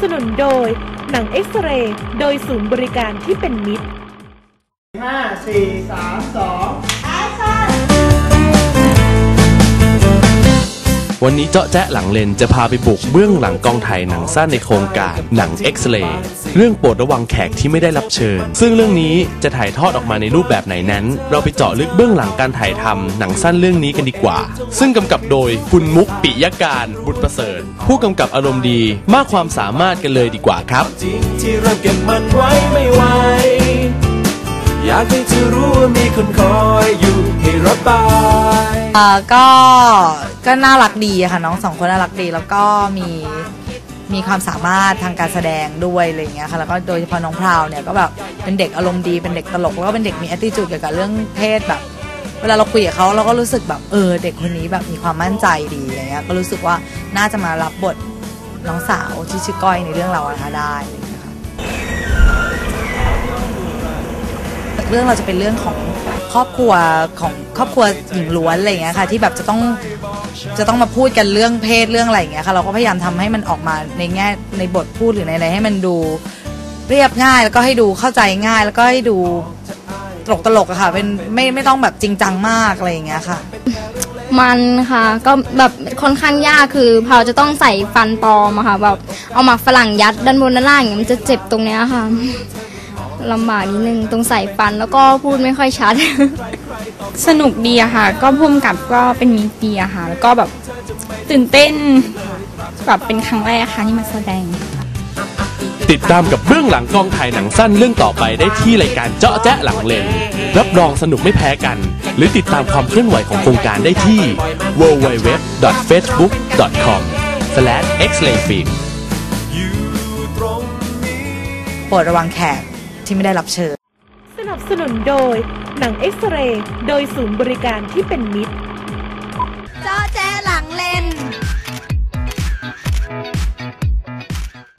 สนุนโดย หนังเอ็กซเรย์โดยศูนย์บริการที่เป็นมิตร ห้าสี่สามสอง วันนี้เจาะแจ๊ะหลังเลนจะพาไปบุกเบื้องหลังกองถ่ายหนังสั้นในโครงการหนัง X r a y เรื่องโปรดระวังแขกที่ไม่ได้รับเชิญ ซึ่งเรื่องนี้จะถ่ายทอดออกมาในรูปแบบไหนนั้น เราไปเจาะลึกเบื้องหลังการถ่ายทำหนังสั้นเรื่องนี้กันดีกว่า ซึ่งกำกับโดยคุณมุกปิยการบุตรประเสริฐ ผู้กำกับอารมณ์ดีมากความสามารถกันเลยดีกว่าครับจริงที่เราเก็บมันไว้ไม่ไหวอยากให้เธอรู้ว่ามีคนคอยอยู่ให้ระบา เอ่อก็ก็น่ารักดีอะค่ะ น้องสองคนน่ารักดี แล้วก็มีมีความสามารถทางการแสดงด้วยอะไรอย่างเงี้ยค่ะแล้วก็โดยเฉพาะน้องพราวเนี่ยก็แบบเป็นเด็กอารมณ์ดีเป็นเด็กตลกแล้วก็เป็นเด็กมี attitude เกี่ยวกับเรื่องเพศแบบ เวลาเราคุยกับเขาเราก็รู้สึกแบบเออเด็กคนนี้แบบมีความมั่นใจดีอะไรเงี้ยก็รู้สึกว่าน่าจะมารับบทน้องสาวที่ชื่อก้อยในเรื่องเราอะนะคะได้อะไรอย่างเงี้ยค่ะเรื่องเราจะเป็นเรื่องของครอบครัวของ ครอบครัวหญิงล้วนอะไรอย่างเงี้ยค่ะ ที่แบบจะต้องจะต้องมาพูดกันเรื่องเพศเรื่องอะไรอย่างเงี้ยค่ะ เราก็พยายามทำให้มันออกมาในแง่ในบทพูดหรือในอะไรให้มันดูเรียบง่ายแล้วก็ให้ดูเข้าใจง่าย แล้วก็ให้ดูตลกตลกอะค่ะ เป็นไม่ไม่ต้องแบบจริงจังมากอะไรอย่างเงี้ยค่ะ มันค่ะ ก็แบบค่อนข้างยากคือเราจะต้องใส่ฟันปลอมอะค่ะแบบเอาหมากฝรั่งยัดด้านบนด้านล่างอย่างเงี้ยมันจะเจ็บตรงเนี้ยค่ะ ลำบากนิดนึงตรงใส่ฟันแล้วก็พูดไม่ค่อยชัด สนุกดีอะค่ะ ก็พุ่มกับก็เป็นมิตรดีอะค่ะ แล้วก็แบบตื่นเต้นแบบเป็นครั้งแรกค่ะที่มาแสดง ติดตามกับเบื้องหลังกองถ่ายหนังสั้นเรื่องต่อไปได้ที่รายการเจาะแจ๊ะหลังเลนรับรองสนุกไม่แพ้กัน หรือติดตามความเคลื่อนไหวของโครงการได้ที่ www.facebook.com/xrayfilm โปรดระวังแขก ที่ไม่ได้รับเชิญ สนับสนุนโดยหนังเอ็กซเรย์โดยศูนย์บริการที่เป็นมิตร